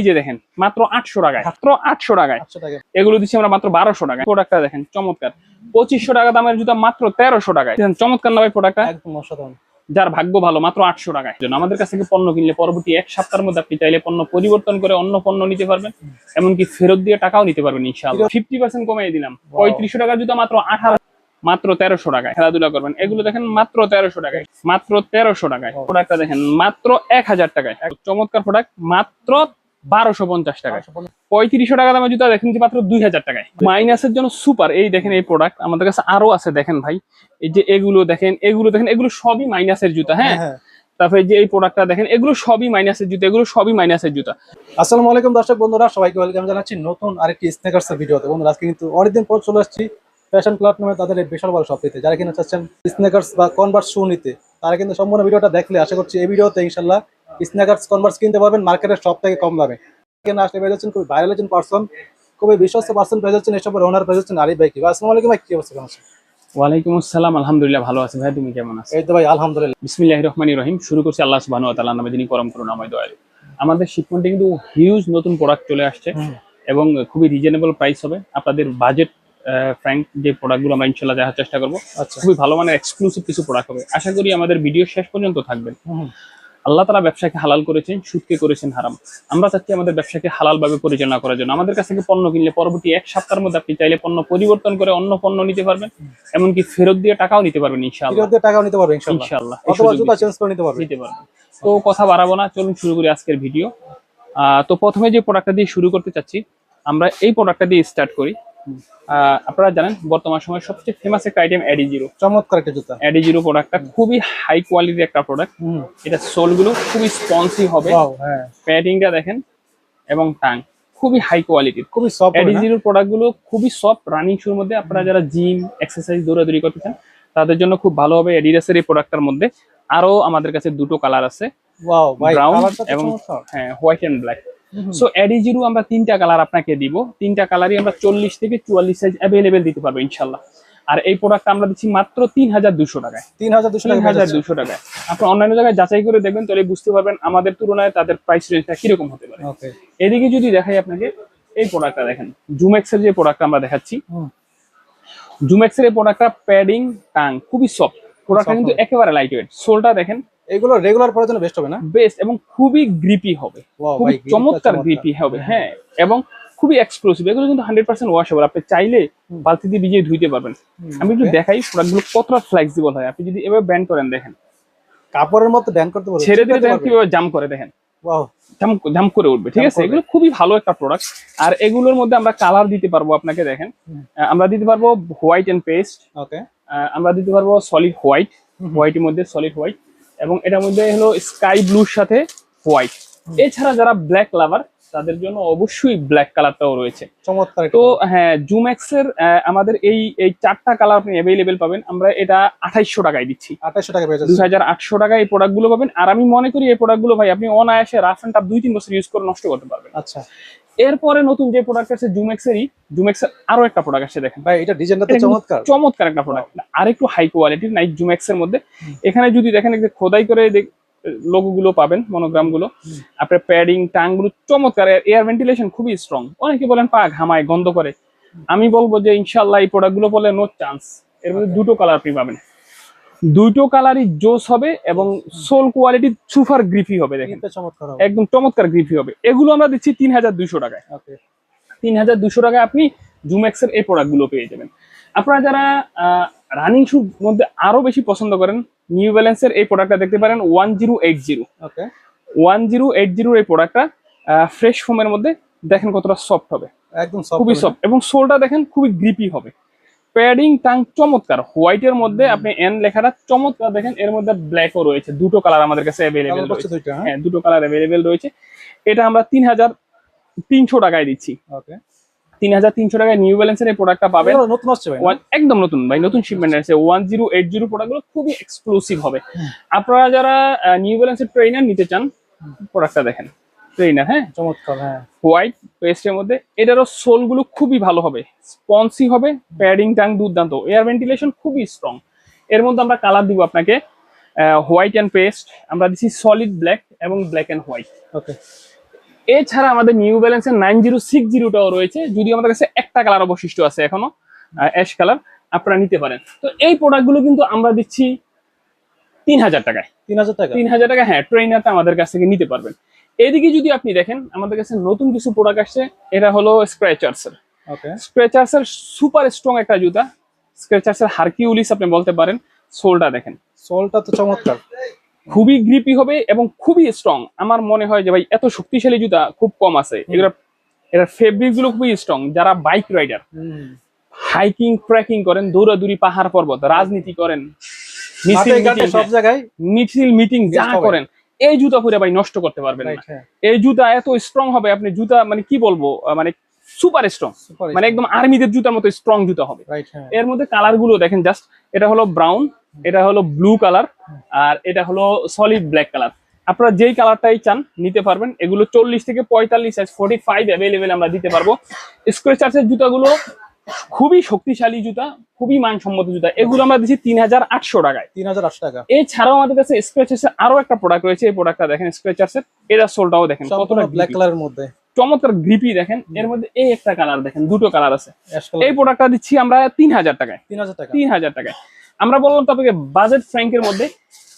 এই যে দেখেন মাত্র আটশো টাকায় মাত্র আটশো টাকায়। এগুলো দিচ্ছি আমরা মাত্র বারোশো টাকায়। প্রোডাক্টটা দেখেন চমৎকার। পঁচিশশো টাকা দামের জুতা মাত্র তেরোশো টাকায়। চমৎকার না ভাই প্রোডাক্টটা একদম অসাধারণ। যার ভাগ্য ভালো মাত্র আটশো টাকায়। জন্য আমাদের কাছ থেকে পণ্য কিনলে পরবর্তী এক সপ্তাহের মধ্যে আপনি চাইলে পণ্য পরিবর্তন করে অন্য পণ্য নিতে পারবেন এমনকি ফেরত দিয়ে টাকাও নিতে পারবেন ইনশাআল্লাহ। ফিফটি পার্সেন্ট কমিয়ে দিলাম। পঁয়ত্রিশশো টাকা জুতা মাত্র আঠারো মাত্র তেরোশো টাকায়। খেলাধুলা করবেন। এগুলো দেখেন মাত্র তেরোশো টাকায়। মাত্র তেরোশো টাকায়। প্রোডাক্টটা দেখেন মাত্র এক হাজার টাকায়। চমৎকার প্রোডাক্ট মাত্র বারোশো পঞ্চাশ টাকায়। পঁয়ত্রিশশো টাকা দামের জুতা দেখেন মাত্র দুই হাজার টাকায়। মাইনাসের জন্য সুপার এই দেখেন এই প্রোডাক্ট আমাদের কাছে আরও আছে দেখেন ভাই। এই যে এগুলো দেখেন এগুলো দেখেন এগুলো সবই মাইনাসের জুতা হ্যাঁ? হ্যাঁ তারপরে যে এই প্রোডাক্টটা দেখেন এগুলো সবই মাইনাসের জুতা এগুলো সবই মাইনাসের জুতা। আসসালামু আলাইকুম দর্শক বন্ধুরা সবাইকে ওয়েলকাম জানাচ্ছি নতুন আরেকটি স্নেকার্স ভিডিওতে। বন্ধুরা আজকে কিন্তু অনেকদিন পর চলে আসছি ফ্যাশন ক্লাব নামে তাদের এই বিশাল বড় শপটিতে যারা কিনা চাচ্ছেন স্নেকার্স বা কনভার্স শু নিতে তারা কিন্তু সম্পূর্ণ ভিডিওটা দেখলে আশা করছি এই ভিডিওতে ইনশাল্লাহ স্নেকার্স কনভার্স কিনতে পারবেন মার্কেটের সব থেকে কম দামে। এখানে আসলে পেয়ে যাচ্ছেন খুবই ভাইরাল একজন পার্সন খুবই বিশ্বস্ত পার্সন পেয়ে যাচ্ছেন এসবের ওনার পেয়ে যাচ্ছেন আরিফ ভাই কি? আসসালামু আলাইকুম ভাই কি অবস্থা কেমন আছেন? ওয়ালাইকুম আসসালাম আলহামদুলিল্লাহ ভালো আছি ভাই তুমি কেমন আছো? এই তো ভাই আলহামদুলিল্লাহ। বিসমিল্লাহ রহমানি রহিম শুরু করছি আল্লাহ সুবহানাহু ওয়া তাআলা নামে যিনি পরম করুণাময় দয়ালু আমাদের শিপমেন্টে কিন্তু হিউজ নতুন প্রোডাক্ট চলে আসছে এবং খুবই রিজনেবল প্রাইস হবে। আপনাদের বাজেট ফ্র্যাঙ্ক যে প্রোডাক্টগুলো আমরা ইনশাল্লাহ দেখার চেষ্টা করব। আচ্ছা। খুবই ভালো মানের এক্সক্লুসিভ কিছু প্রোডাক্ট হবে। আশা করি আমাদের ভিডিও শেষ পর্যন্ত থাকবেন। আল্লাহ তারা ব্যবসাকে হালাল করেছেন সুদকে করেছেন হারাম। আমরা চাচ্ছি আমাদের ব্যবসাকে হালাল ভাবে পরিচালনা করার জন্য। আমাদের কাছ থেকে পণ্য কিনলে পরবর্তী এক সপ্তাহের মধ্যে আপনি চাইলে পণ্য পরিবর্তন করে অন্য পণ্য নিতে পারবেন এমনকি ফেরত দিয়ে টাকাও নিতে পারবেন ইনশাআল্লাহ। টাকাও নিতে পারবে ইনশাল্লাহ ইনশাআল্লাহ। অথবা জুতা চেঞ্জ করে নিতে পারবে নিতে পারবেন। তো কথা বাড়াবো না চলুন শুরু করি আজকের ভিডিও। আহ, তো প্রথমে যে প্রোডাক্টটা দিয়ে শুরু করতে চাচ্ছি আমরা এই প্রোডাক্টটা দিয়ে স্টার্ট করি। আপনারা জানেন বর্তমান সময়ে সবচেয়ে ফেমাস একটা আইটেম অ্যাডি জিরো চমৎকার একটা জুতা। অ্যাডি জিরো প্রোডাক্টটা খুবই হাই কোয়ালিটির একটা প্রোডাক্ট এটা সোলগুলো খুবই স্পঞ্জি হবে। হ্যাঁ। প্যাডিংটা দেখেন এবং টাং খুবই হাই কোয়ালিটির খুবই সফট অ্যাডি জিরোর প্রোডাক্টগুলো খুবই সফট রানিং শুর মধ্যে। আপনারা যারা জিম এক্সারসাইজ দৌড়াদৌড়ি করতে চান তাদের জন্য খুব ভালো হবে অ্যাডিডাসের এই প্রোডাক্টটার মধ্যে। আরও আমাদের কাছে দুটো কালার আছে। তো এবং হ্যাঁ white and black. So Adizero আমরা তিনটা কালার আপনাকে দিব। তিনটা কালারই আমরা চল্লিশ থেকে চুয়াল্লিশ সাইজ অ্যাভেলেবেল দিতে পারব ইনশাল্লাহ। আর এই প্রোডাক্টটা আমরা দিচ্ছি মাত্র তিন হাজার দুশো টাকায়। তিন হাজার দুশো তিন টাকা হাজার দুশো টাকায়। আপনি অন্যান্য জায়গায় যাচাই করে দেখবেন তাহলে বুঝতে পারবেন আমাদের তুলনায় তাদের প্রাইস রেঞ্জটা কীরকম হতে পারে। এদিকে যদি দেখাই আপনাকে এই প্রোডাক্টটা দেখেন। জুমেক্স এর যে প্রোডাক্ট আমরা দেখাচ্ছি জুমেক্স এর এই প্রোডাক্টটা প্যাডিং টাং খুবই সফট প্রোডাক্টটা কিন্তু একেবারে লাইট ওয়েট সোলটা দেখেন এগুলো রেগুলার পরার জন্য বেস্ট হবে না? বেস্ট এবং খুবই গ্রিপি হবে। খুবই চমৎকার। গ্রিপি হবে হ্যাঁ এবং খুবই এক্সক্লুসিভ এগুলো কিন্তু হান্ড্রেড পার্সেন্ট ওয়াশেবল আপনি চাইলে বালতি দিয়ে ভিজিয়ে ধুইতে পারবেন। আমি একটু দেখাই প্রোডাক্টগুলো কতটা ফ্লেক্সিবল হয়। আপনি যদি এভাবে ব্যান্ড করেন দেখেন। কাপড়ের মধ্যে ব্যান করতে পারবে ছেড়ে দিলে দেখেন কীভাবে জাম করে দেখেন। জাম করে উঠবে ঠিক আছে? এগুলো খুবই ভালো একটা প্রোডাক্ট আর এগুলোর মধ্যে আমরা কালার দিতে পারব আপনাকে দেখেন। আমরা দিতে পারব হোয়াইট এন্ড পেস্ট ওকে আমরা দিতে পারব সলিড হোয়াইট হোয়াইটের মধ্যে সলিড হোয়াইট এবং এটার মধ্যে হলো স্কাই ব্লুর সাথে হোয়াইট। এছাড়া যারা ব্ল্যাক লাভার তাদের জন্য অবশ্যই ব্ল্যাক কালারটাও রয়েছে। চমৎকার তো হ্যাঁ জুম্যাক্স এর আমাদের এই এই চারটা কালার আপনি অ্যাভেলেবেল পাবেন। আমরা এটা আঠাইশশো টাকায় দিচ্ছি। আঠাশশো টাকা দুই হাজার আটশো টাকায় এই প্রোডাক্টগুলো পাবেন। আর আমি মনে করি এই প্রোডাক্টগুলো ভাই আপনি অনায়াসে রাফ অ্যান্ড টাফ দুই তিন বছর ইউজ করে নষ্ট করতে পারবেন। আচ্ছা। এরপরে নতুন যে প্রোডাক্ট আছে জুমেক্সেরই জুমেক্সের আরও একটা প্রোডাক্ট আছে দেখেন। ভাই এটা ডিজাইনটা তো চমৎকার। চমৎকার একটা প্রোডাক্ট আর একটু হাই কোয়ালিটির নাইক জুমেক্স এর মধ্যে। এখানে যদি দেখেন একটু খোদাই করে লোগো গুলো পাবেন মনোগ্রামগুলো আপনার প্যাডিং টাংগুলো চমৎকার এয়ার ভেন্টিলেশন খুবই স্ট্রং অনেকে বলেন পা ঘামায় গন্ধ করে। আমি বলব যে ইনশাল্লাহ এই প্রোডাক্টগুলো বলে নো চান্স এর মধ্যে দুটো কালার আপনি পাবেন। দুটো কালারই জোস হবে এবং সোল কোয়ালিটি সুপার গ্রিফি হবে দেখেন। একদম চমৎকার গ্রিফি হবে। এগুলো আমরা দিচ্ছি তিন হাজার দুইশো টাকায়। তিন হাজার দুশো টাকায় আপনি জুমেক্সের এই প্রোডাক্টগুলো পেয়ে যাবেন। আপনারা যারা রানিং শুর মধ্যে আরও বেশি পছন্দ করেন নিউ ব্যালেন্সের এই প্রোডাক্টটা দেখতে পারেন one zero eight zero okay. One zero eight জিরোর এই প্রোডাক্টটা ফ্রেশ ফোমের মধ্যে দেখেন কতটা সফট হবে। একদম সফট খুবই সফট এবং সোলটা দেখেন খুবই গ্রিপি হবে। প্যাডিং টাং চমৎকার। হোয়াইটের মধ্যে আপনি এন লেখাটা চমৎকার দেখেন এর মধ্যে ব্ল্যাকও রয়েছে। দুটো কালার আমাদের কাছে অ্যাভেলেবেল রয়েছে। হ্যাঁ? হ্যাঁ দুটো কালার অ্যাভেলেবেল রয়েছে। এটা আমরা তিন হাজার তিনশো টাকায় দিচ্ছি। ওকে। তিন হাজার তিনশো টাকায় নিউ ব্যালেন্সের এই প্রোডাক্টটা পাবেন। নতুন আসছে ভাই একদম নতুন ভাই নতুন শিপমেন্ট আছে ওয়ান জিরো এইট জিরো প্রোডাক্টগুলো খুবই এক্সক্লুসিভ হবে। আপনারা যারা নিউ ব্যালেন্সের ট্রেনার নিতে চান প্রোডাক্টটা দেখেন। ট্রেনার হ্যাঁ? চমৎকার হ্যাঁ। হোয়াইট পেস্টের মধ্যে এটারও সোলগুলো খুবই ভালো হবে। স্পন্সি হবে প্যাডিং টাং দুর্দান্ত। এয়ার ভেন্টিলেশন খুবই স্ট্রং এর মধ্যে আমরা কালার দিব আপনাকে হোয়াইট অ্যান্ড পেস্ট আমরা দিচ্ছি সলিড ব্ল্যাক এবং ব্ল্যাক অ্যান্ড হোয়াইট ওকে এছাড়া আমাদের নিউ ব্যালেন্সের নাইন জিরো সিক্স জিরোটাও রয়েছে। যদি আমাদের কাছে একটা কালার অবশিষ্ট আছে এখনও অ্যাশ কালার আপনারা নিতে পারেন। তো এই প্রোডাক্টগুলো কিন্তু আমরা দিচ্ছি তিন হাজার টাকায়। তিন হাজার টাকা। তিন হাজার টাকা হ্যাঁ ট্রেনারটা আমাদের কাছ থেকে নিতে পারবেন। এদিকে যদি আপনি দেখেন আমাদের কাছে নতুন কিছু প্রোডাক্ট আসছে এটা হলো স্ক্র্যাচার্সের ওকে স্ক্র্যাচার্সের সুপার স্ট্রং একটা জুতা। স্ক্র্যাচার্সের হারকিউলিস আপনি বলতে পারেন সোলটা দেখেন। সোলটা তো চমৎকার। খুবই গ্রিপি হবে এবং খুবই স্ট্রং আমার মনে হয় যে ভাই এত শক্তিশালী জুতা খুব কম আছে। এগুলো এটার ফেব্রিকগুলো খুবই স্ট্রং যারা বাইক রাইডার হাইকিং ট্রেকিং করেন দৌড়াদৌড়ি পাহাড় পর্বত রাজনীতি করেন মিছিল মিটিং সব জায়গায়? মিছিল মিটিং যা করেন এই জুতা পরে ভাই নষ্ট করতে পারবেন না। হ্যাঁ। এই জুতা এত স্ট্রং হবে আপনি জুতা মানে কি বলব মানে সুপার স্ট্রং মানে একদম আর্মিদের জুতার মতো স্ট্রং জুতা হবে। হ্যাঁ। এর মধ্যে কালারগুলো দেখেন জাস্ট এটা হলো ব্রাউন এটা হলো ব্লু কালার আর এটা হলো সলিড ব্ল্যাক কালার আপনারা যেই কালারটাই চান নিতে পারবেন। এগুলো চল্লিশ থেকে পঁয়তাল্লিশ সাইজ ফোর্টি ফাইভ অ্যাভেলেবেল আমরা দিতে পারব। স্ক্রেচার্সের জুতাগুলো খুবই শক্তিশালী জুতা খুবই মানসম্মত জুতা। এগুলো আমরা দিচ্ছি তিন হাজার আটশো টাকায়। তিন হাজার আটশো টাকা। এছাড়াও আমাদের কাছে স্ক্রেচার্স এর আরও একটা প্রোডাক্ট রয়েছে এই প্রোডাক্টটা দেখেন স্ক্রেচার্স এর এরা সোলটাও দেখেন কতটা ব্ল্যাক। কালারের মধ্যে। চমৎকার গ্রিপি দেখেন এর মধ্যে এই একটা কালার দেখেন দুটো কালার আছে। এই প্রোডাক্টটা দিচ্ছি আমরা তিন হাজার টাকায়। তিন হাজার টাকা। তিন হাজার টাকায়। আমরা বললাম তো আপনাকে বাজেট ফ্র্যাঙ্কের মধ্যে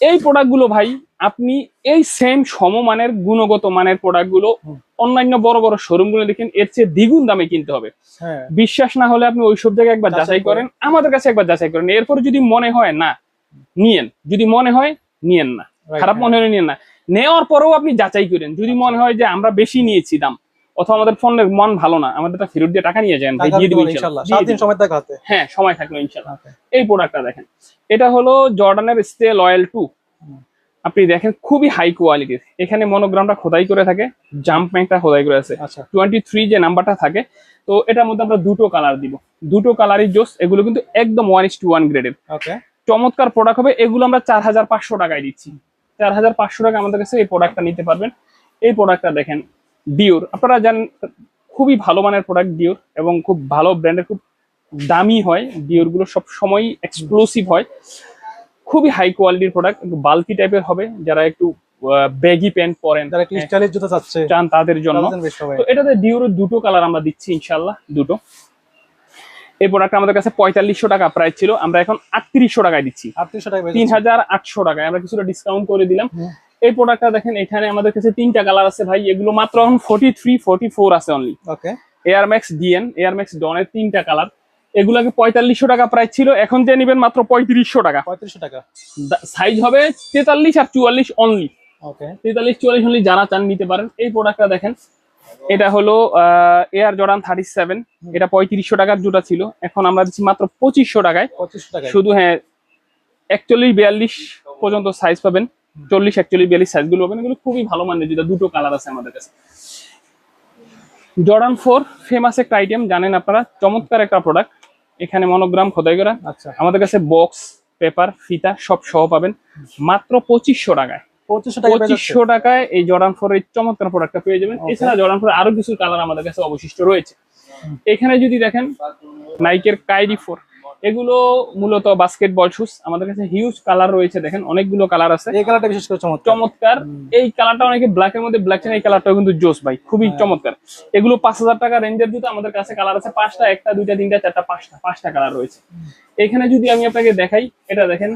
এই প্রোডাক্টগুলো ভাই আপনি এই সেম সমমানের গুণগত মানের প্রোডাক্টগুলো। অন্যান্য বড় বড় শোরুমগুলো দেখেন এর চেয়ে দ্বিগুণ দামে কিনতে হবে। হ্যাঁ। বিশ্বাস না হলে আপনি ওইসব জায়গায় একবার যাচাই করেন। আমাদের কাছে একবার যাচাই করেন। এরপরে যদি মনে হয় না নিয়েন। যদি মনে হয় নিয়েন না। খারাপ হ্যাঁ। মনে হলে নিয়েন না। নেওয়ার পরেও আপনি যাচাই করেন। যদি মনে হয় যে আমরা বেশি নিয়েছি দাম অথবা আমাদের ফোনের মন ভালো না আমাদেরটা ফেরত দিয়ে টাকা নিয়ে যান ভাই দিয়ে দিবো দিবেন ইনশাআল্লাহ সাত দিন সময় থাকা হাতে। হ্যাঁ সময় থাকল ইনশাল্লাহ। Okay. এই প্রোডাক্টটা দেখেন। এটা হলো জর্ডানের স্টে লয়াল টু আপনি দেখেন খুবই হাই কোয়ালিটির এখানে মনোগ্রামটা খোদাই করে থাকে জাম্প ম্যাংটা খোদাই করে আছে। আচ্ছা। টোয়েন্টি থ্রি যে নাম্বারটা থাকে তো এটার মধ্যে আমরা দুটো কালার দিব। দুটো কালারই জোস এগুলো কিন্তু একদম ওয়ান ইস টু ওয়ান গ্রেডের চমৎকার প্রোডাক্ট হবে এগুলো আমরা চার হাজার পাঁচশো টাকায় দিচ্ছি। চার হাজার পাঁচশো টাকা আমাদের কাছে এই প্রোডাক্টটা নিতে পারবেন। এই প্রোডাক্টটা দেখেন ডিওর আপনারা জানেন খুবই ভালো মানের প্রোডাক্ট ডিওর এবং খুব ভালো ব্র্যান্ডের খুব দামি হয়। ডিওরগুলো সব সময় এক্সক্লুসিভ হয়। খুবই হাই কোয়ালিটির প্রোডাক্ট একটু বালকি টাইপের হবে। যারা একটু ব্যাগি প্যান্ট পরেন যারা একটু স্টাইলিশ জুতা চাচ্ছে চান তাদের জন্য। তো এটাতে ডিওর দুটো কালার আমরা দিচ্ছি ইনশাল্লাহ দুটো। এই প্রোডাক্ট আমাদের কাছে পঁয়তাল্লিশশো টাকা প্রাইস ছিল। আমরা এখন আটত্রিশশো টাকায় দিচ্ছি। তিন হাজার আটশো টাকায়। আমরা কিছুটা ডিসকাউন্ট করে দিলাম। এই প্রোডাক্টটা দেখেন এখানে আমাদের কাছে তিনটা কালার আছে ভাই। এগুলো মাত্র এখন ফোর্টি থ্রি ফোর্টি ফোর আছে only okay air max DN air max ডনের তিনটা কালার এগুলোকে পঁয়তাল্লিশশো টাকা প্রাইস ছিল এখন যে নেবেন মাত্র পঁয়ত্রিশশো টাকা। পঁয়ত্রিশশো টাকা। সাইজ হবে তেতাল্লিশ আর চুয়াল্লিশ অনলি ওকে তেতাল্লিশ চুয়াল্লিশ অনলি যারা চান নিতে পারেন। এই প্রোডাক্টটা দেখেন এটা হলো এয়ার জর্ডান থার্টি সেভেন এটা পঁয়ত্রিশশো টাকার জুটা ছিল। এখন আমরা দিচ্ছি মাত্র পঁচিশশো টাকায়। পঁচিশশো টাকা শুধু হ্যাঁ একচল্লিশ বিয়াল্লিশ পর্যন্ত সাইজ পাবেন। চল্লিশ একচল্লিশ বিয়াল্লিশ সাইজগুলো পাবেন এগুলো খুবই ভালো মানের যেটা দুটো কালার আছে আমাদের কাছে। জর্ডান ফোর ফেমাস একটা আইটেম জানেন আপনারা? চমৎকার একটা প্রোডাক্ট এখানে মনোগ্রাম খোদাই করা আচ্ছা। আমাদের কাছে বক্স পেপার ফিতা সব সহ পাবেন। মাত্র পঁচিশশো টাকায়। পঁচিশশো টাকায় এই জর্ডান ফোর এই চমৎকার প্রোডাক্টটা পেয়ে যাবেন। এছাড়া জর্ডান ফোর আরও কিছু কালার আমাদের কাছে অবশিষ্ট রয়েছে। এখানে যদি দেখেন নাইকের কাইরি ফোর এগুলো মূলত বাস্কেটবল শুজ আমাদের কাছে হিউজ কালার রয়েছে দেখেন অনেকগুলো কালার আছে। এই কালারটা বিশেষ করে চমৎকার। চমৎকার। এই কালারটা অনেকে ব্ল্যাক এর মধ্যে ব্ল্যাক এই কালারটাও কিন্তু জোস ভাই খুবই হ্যাঁ। চমৎকার। এগুলো পাঁচ হাজার টাকা রেঞ্জের জুতো আমাদের কাছে কালার আছে পাঁচটা একটা দুইটা তিনটা চারটা পাঁচটা পাঁচটা কালার রয়েছে। এখানে যদি আমি আপনাকে দেখাই এটা দেখেন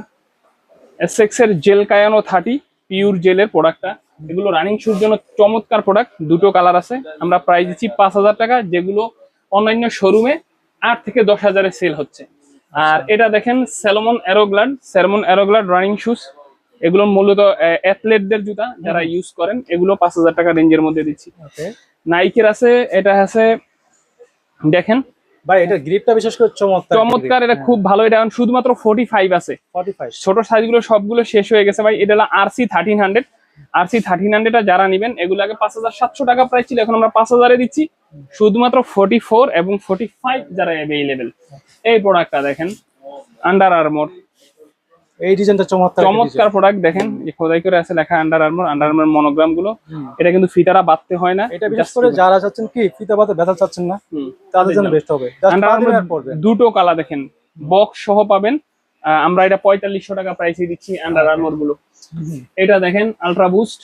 এসএক্স এর জেল কায়ানো থার্টি পিওর জেলের প্রোডাক্টটা এগুলো রানিং শুর জন্য চমৎকার প্রোডাক্ট দুটো কালার আছে। আমরা প্রাইস দিচ্ছি পাঁচ হাজার টাকা যেগুলো অন্যান্য শোরুমে আট থেকে দশ হাজারে সেল হচ্ছে। আর আচ্ছা। এটা দেখেন Salomon aeroglide Salomon aeroglide running shoes এগুলো মূলত অ্যাথলেটদের জুতা যারা ইউজ করেন এগুলো পাঁচ হাজার টাকা রেঞ্জের মধ্যে দিচ্ছি। নাইকের আছে এটা আছে দেখেন। ভাই এটা গ্রিপটা বিশেষ করে চমৎকার চমৎকার এটা হ্যাঁ। খুব ভালো এটা শুধুমাত্র 45 আছে। 45 ছোট সাইজগুলো সবগুলো শেষ হয়ে গেছে ভাই এটা হলো আরসি 1300 আর সি থার্টি হান্ড্রেডটা যারা নেবেন এগুলো আগে পাঁচ হাজার সাতশো টাকা প্রাইস ছিল এখন আমরা পাঁচ হাজারে দিচ্ছি। শুধুমাত্র ফোর্টি ফোর এবং ফোর্টি ফাইভ যারা অ্যাভেলেবেল এই প্রোডাক্টটা দেখেন আন্ডার আর্মোর এই ডিজাইনটা চমৎকার চমৎকার প্রোডাক্ট দেখেন যে খোদাই করে আছে লেখা আন্ডার আর্মর আন্ডার আর্মর মনোগ্রামগুলো এটা কিন্তু ফিতারা বাঁধতে হয় না এটা বিশেষ করে যারা চাচ্ছেন কি ফিতা বাঁধতে ব্যথা চাচ্ছেন না তাদের জন্য বেস্ট হবে। আন্ডার আর্মর দুটো কালা দেখেন বক্স সহ পাবেন। আমরা এটা পঁয়তাল্লিশশো টাকা প্রাইসে দিচ্ছি আন্ডার আর্মরগুলো এটা দেখেন আলট্রা বুস্ট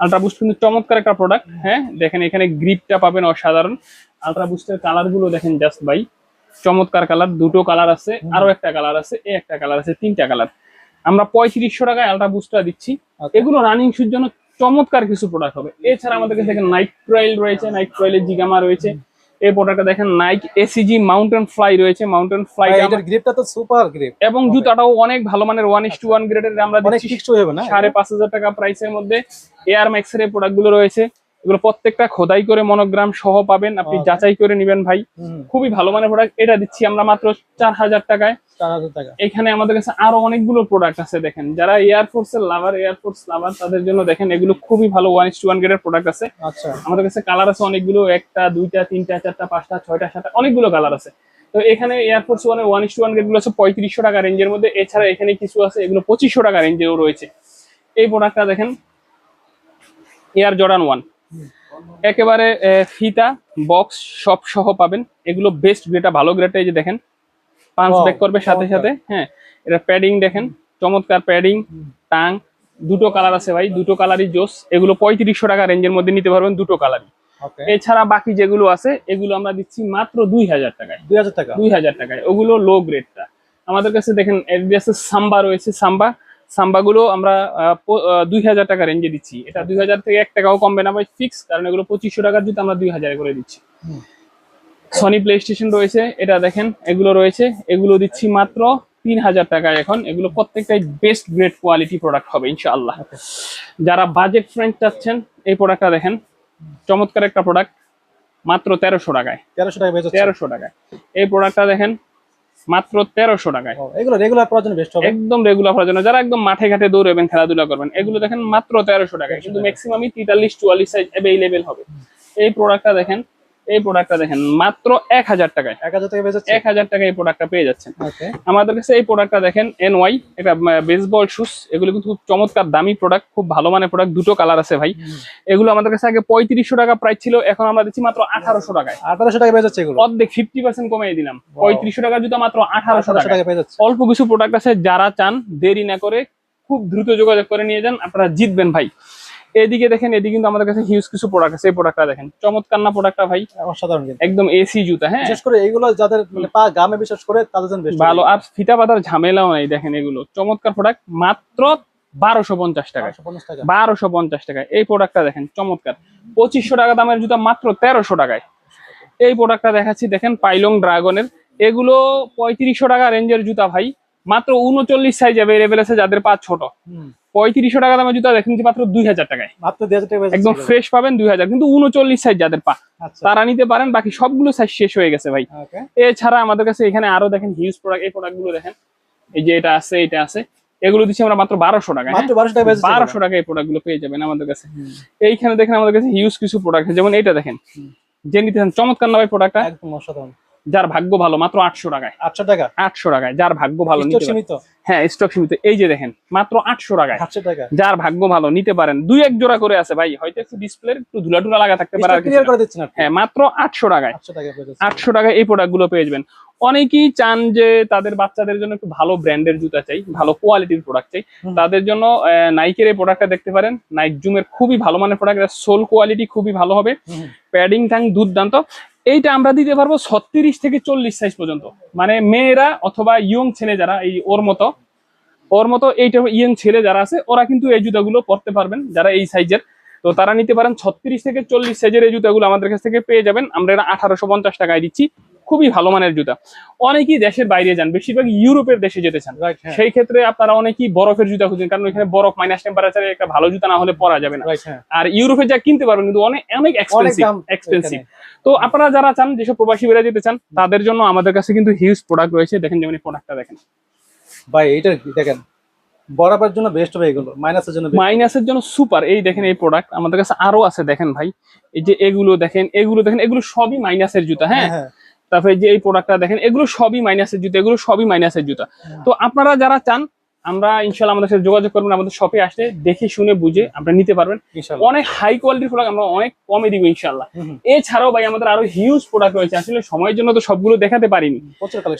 আলট্রা বুস্ট কিন্তু চমৎকার একটা প্রোডাক্ট হ্যাঁ? দেখেন এখানে গ্রিপটা পাবেন অসাধারণ। আলট্রা বুস্টের কালারগুলো দেখেন জাস্ট ভাই চমৎকার কালার দুটো কালার আছে আরও একটা কালার আছে এ একটা কালার আছে তিনটা কালার আমরা পঁয়ত্রিশশো টাকায় আলট্রা বুস্টটা দিচ্ছি। আচ্ছা। এগুলো রানিং শুর জন্য চমৎকার কিছু প্রোডাক্ট হবে। এছাড়া আমাদের কাছে দেখেন নাইট ট্রাইল রয়েছে নাইট ট্রাইলের জিগামা রয়েছে। এই প্রোডাক্টটা দেখেন নাইক এসিজি মাউন্টেন ফ্লাই রয়েছে মাউন্টেন ফ্লাই এর এটার গ্রিপটা তো সুপার গ্রিপ এবং জুতাটাও অনেক ভালো মানের ওয়ান ইস টু ওয়ান গ্রেডের আমরা দিচ্ছি ফিক্সড হয়ে যাবে না? সাড়ে পাঁচ হাজার টাকা প্রাইসের মধ্যে এয়ার ম্যাক্সের এই প্রোডাক্টগুলো রয়েছে। এগুলো প্রত্যেকটা খোদাই করে মনোগ্রাম সহ পাবেন। আপনি। যাচাই করে নিবেন ভাই। খুবই ভালো মানের প্রোডাক্ট এটা দিচ্ছি আমরা মাত্র চার হাজার টাকায়। এখানে আমাদের কাছে আরও অনেকগুলো প্রোডাক্ট আছে দেখেন। যারা এয়ারফোর্স এর লাভার এয়ারফোর্স লাভার তাদের জন্য দেখেন এগুলো খুবই ভালো ওয়ান ইস টু ওয়ান গ্রেডের প্রোডাক্ট আছে। আচ্ছা। আমাদের কাছে কালার আছে অনেকগুলো একটা দুইটা তিনটা চারটা পাঁচটা ছয়টা সাতটা অনেকগুলো কালার আছে। তো এখানে এয়ারফোর্স ওয়ানের ওয়ান ইস টু ওয়ানগুলো আছে পঁয়ত্রিশশো টাকা রেঞ্জের মধ্যে। এছাড়া এখানে কিছু আছে এগুলো পঁচিশশো টাকা রেঞ্জেও রয়েছে। এই প্রোডাক্টটা দেখেন এয়ার জর্ডান ওয়ান একেবারে ফিতা বক্স সব সহ পাবেন। এগুলো বেস্ট গ্রেডটা ভালো গ্রেডটা এই যে দেখেন। পাঁচ ব্যাক করবে সাথে সাথে হ্যাঁ। এটা প্যাডিং দেখেন চমৎকার প্যাডিং টাং দুটো কালার আছে ভাই দুটো কালারই জোস। এগুলো পঁয়ত্রিশশো টাকা রেঞ্জের মধ্যে নিতে পারবেন দুটো কালারই এছাড়া বাকি যেগুলো আছে এগুলো আমরা দিচ্ছি মাত্র দুই হাজার টাকায়। দুই হাজার টাকা? দুই হাজার টাকায়। ওগুলো লো গ্রেডটা আমাদের কাছে দেখেন সাম্বা রয়েছে সাম্বা। সাম্বাগুলো আমরা দুই হাজার টাকা রেঞ্জে দিচ্ছি। এটা দুই হাজার থেকে এক টাকাও কমবে না ভাই ফিক্স কারণ এগুলো পঁচিশশো টাকার জুতো আমরা দুই হাজারে করে দিচ্ছি। সনি প্লে স্টেশন রয়েছে এটা দেখেন এগুলো রয়েছে এগুলো দিচ্ছি মাত্র তিন হাজার টাকায় এখন। এগুলো প্রত্যেকটাই বেস্ট গ্রেড কোয়ালিটি প্রোডাক্ট হবে ইনশাআল্লাহ। যারা বাজেট ফ্রেন্ড চাচ্ছেন এই প্রোডাক্টটা দেখেন চমৎকার একটা প্রোডাক্ট মাত্র তেরোশো টাকায়। তেরোশো টাকা বেচে তেরোশো টাকায়। এই প্রোডাক্টটা দেখেন মাত্র তেরোশো টাকায়। এগুলো রেগুলার করার জন্য বেস্ট হবে। একদম রেগুলার করার জন্য। যারা একদম মাঠে ঘাটে দৌড়বেন খেলাধুলা করবেন এগুলো দেখেন মাত্র তেরোশো টাকায়। কিন্তু ম্যাক্সিমামই তেতাল্লিশ চুয়াল্লিশ সাইজ অ্যাভেলেবেল হবে। এই প্রোডাক্টটা দেখেন এই প্রোডাক্টটা দেখেন মাত্র এক হাজার টাকায়। এক হাজার টাকা এক হাজার টাকায় এই প্রোডাক্টটা পেয়ে যাচ্ছেন। আমাদের কাছে এই প্রোডাক্টটা দেখেন এন ওয়াই এটা বেসবল শুজ এগুলো কিন্তু খুব চমৎকার দামি প্রোডাক্ট খুব ভালো মানের প্রোডাক্ট দুটো কালার আছে ভাই। এগুলো আমাদের কাছে আগে পঁয়ত্রিশশো টাকা প্রাইস ছিল এখন আমরা দিচ্ছি মাত্র আঠারোশো টাকায়। আঠারোশো টাকা বেচে এগুলো? অর্ধেক ফিফটি পার্সেন্ট কমিয়ে দিলাম। পঁয়ত্রিশশো টাকা জুতো মাত্র আঠারোশো টাকা পেয়ে যাচ্ছে। অল্প কিছু প্রোডাক্ট আছে যারা চান দেরি না করে খুব দ্রুত যোগাযোগ করে নিয়ে যান আপনারা জিতবেন ভাই। এদিকে দেখেন এদিকে কিন্তু আমাদের কাছে হিউজ কিছু প্রোডাক্ট আছে। এই প্রোডাক্টটা দেখেন। চমৎকার না প্রোডাক্টটা ভাই? অসাধারণ একদম এসি জুতা হ্যাঁ। বিশেষ করে এইগুলো যাদের মানে পা গামে বিশেষ করে তাদের জন্য বেস্ট ভালো। আর ফিতা পাতার ঝামেলাও নাই দেখেন এগুলো। চমৎকার প্রোডাক্ট মাত্র বারোশো পঞ্চাশ টাকা টাকা। বারোশো পঞ্চাশ টাকায়। এই প্রোডাক্টটা দেখেন চমৎকার। পঁচিশশো টাকা দামের জুতা মাত্র তেরোশো টাকায়। এই প্রোডাক্টটা দেখাচ্ছি দেখেন পাইলং ড্রাগনের। এগুলো পঁয়ত্রিশশো টাকা রেঞ্জের জুতা ভাই। মাত্র উনচল্লিশ সাইজ অ্যাভেলেবেল আছে যাদের পা ছোট। পঁয়ত্রিশশো টাকা দামের জুতা দেখেন মাত্র দুই হাজার টাকায়। মাত্র দুই হাজার টাকা একদম ফ্রেশ পাবেন দুই হাজার। কিন্তু উনচল্লিশ সাইজ যাদের পা আচ্ছা। তারা নিতে পারেন বাকি সবগুলো সাইজ শেষ হয়ে গেছে ভাই। এছাড়া আমাদের কাছে এখানে আরও দেখেন হিউজ প্রোডাক্ট এই প্রোডাক্টগুলো দেখেন। এই যে এটা আছে এটা আছে। এগুলো দিচ্ছি আমরা মাত্র বারোশো টাকা বারোশো টাকা বারোশো টাকা এই প্রোডাক্টগুলো পেয়ে যাবেন আমাদের কাছে। এইখানে দেখেন আমাদের কাছে হিউজ কিছু প্রোডাক্ট যেমন এটা দেখেন। যে নিতে চান চমৎকার না ভাই প্রোডাক্টটা একদম অসাধারণ। যার ভাগ্য ভালো মাত্র আটশো টাকায়। আটশো টাকা? আটশো টাকায় যার ভাগ্য ভালো সীমিত? হ্যাঁ স্টক সীমিত। এই যে দেখেন মাত্র আটশো টাকায়। আটশো টাকা। যার ভাগ্য ভালো নিতে পারেন। দুই এক জোড়া করে আছে ভাই হয়তো একটু ডিসপ্লে একটু ধুলা টুলা লাগা থাকতে পারে হ্যাঁ মাত্র আটশো টাকায়। আটশো টাকা টাকায় এই প্রোডাক্টগুলো পেয়ে যাবেন। অনেকেই চান যে তাদের বাচ্চাদের জন্য একটু ভালো ব্র্যান্ডের জুতা চাই ভালো কোয়ালিটির প্রোডাক্ট চাই। তাদের জন্য নাইকের এই প্রোডাক্টটা দেখতে পারেন। নাইক জুমের খুবই ভালো মানের প্রোডাক্ট সোল কোয়ালিটি খুবই ভালো হবে। প্যাডিং ট্যাং দুর্দান্ত। এইটা আমরা দিতে পারব ছত্রিশ থেকে চল্লিশ সাইজ পর্যন্ত। মানে মেয়েরা অথবা ইয়ং ছেলে যারা, এই ওর মতো ওর মতো এইটা ইয়ং ছেলে যারা আছে, ওরা কিন্তু এই জুতাগুলো পরতে পারবেন যারা এই সাইজের তো তারা নিতে পারেন ছত্রিশ থেকে চল্লিশ সাইজের এই জুতাগুলো আমাদের কাছ থেকে পেয়ে যাবেন। আমরা এটা আঠারোশো পঞ্চাশ টাকায় দিচ্ছি। খুবই ভালো মানের জুতা। অনেকেই দেশের বাইরে যান বেশিরভাগ ইউরোপের দেশে যেতে চান। হ্যাঁ। সেই ক্ষেত্রে আপনারা অনেকেই বরফের জুতা খুঁজছেন কারণ এখানে বরফ মাইনাস টেম্পারেচারে একটা ভালো জুতা না হলে পরা যাবে না। হ্যাঁ। আর ইউরোপে যা কিনতে পারবেন কিন্তু অনেক অনেক এক্সপেন্সিভ এক্সপেন্সিভ তো আপনারা যারা চান যেসব প্রবাসী বেড়ে যেতে চান তাদের জন্য আমাদের কাছে কিন্তু হিউজ প্রোডাক্ট রয়েছে। দেখেন যেমন প্রোডাক্টটা দেখেন। ভাই এটা দেখেন বরাবর জন্য বেস্ট হবে এগুলো মাইনাসের জন্য মাইনাসের জন্য সুপার এই দেখেন এই প্রোডাক্ট আমাদের কাছে আরও আছে দেখেন ভাই। এই যে এগুলো দেখেন এগুলো দেখেন এগুলো সবই মাইনাসের জুতা হ্যাঁ হ্যাঁ। তারপরে যে এই প্রোডাক্টটা দেখেন এগুলো সবই মাইনাসের জুতা এগুলো সবই মাইনাসের জুতা। তো আপনারা যারা চান আমরা ইনশাল্লাহ আমাদের সাথে যোগাযোগ করবেন আমাদের শপে আসলে দেখে শুনে বুঝে আপনারা নিতে পারবেন। অনেক হাই কোয়ালিটির প্রোডাক্ট আমরা অনেক কমে দিব ইনশাল্লাহ। এছাড়াও ভাই আমাদের আরও হিউজ প্রোডাক্ট রয়েছে আসলে সময়ের জন্য তো সবগুলো দেখাতে পারিনি।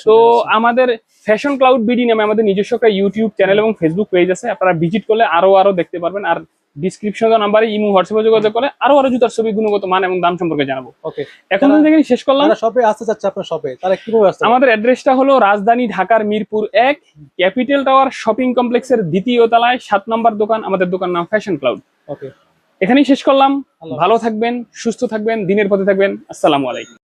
তো আমাদের ফ্যাশন ক্লাউড বিডি নামে আমাদের নিজস্ব একটা ইউটিউব চ্যানেল এবং ফেসবুক পেজ আছে আপনারা ভিজিট করলে আরও আরও দেখতে পারবেন। আর ডিসক্রিপশন নাম্বারে ইমো হোয়াটসঅ্যাপে যোগাযোগ করে আরও আরও জুতার ছবি গুণগত মান এবং দাম সম্পর্কে জানাব। ওকে এখন থেকে শেষ করলাম। শপে আসতে চাচ্ছে আপনার শপে তারা কীভাবে আসতে আমাদের অ্যাড্রেসটা হলো রাজধানী ঢাকার মিরপুর এক ক্যাপিটাল টাওয়ার শপিং কমপ্লেক্সের দ্বিতীয় তলায় সাত নম্বর দোকান আমাদের দোকান নাম ফ্যাশন ক্লাউড ওকে এখানেই শেষ করলাম। ভালো থাকবেন সুস্থ থাকবেন দিনের পথে থাকবেন। আসসালামু আলাইকুম।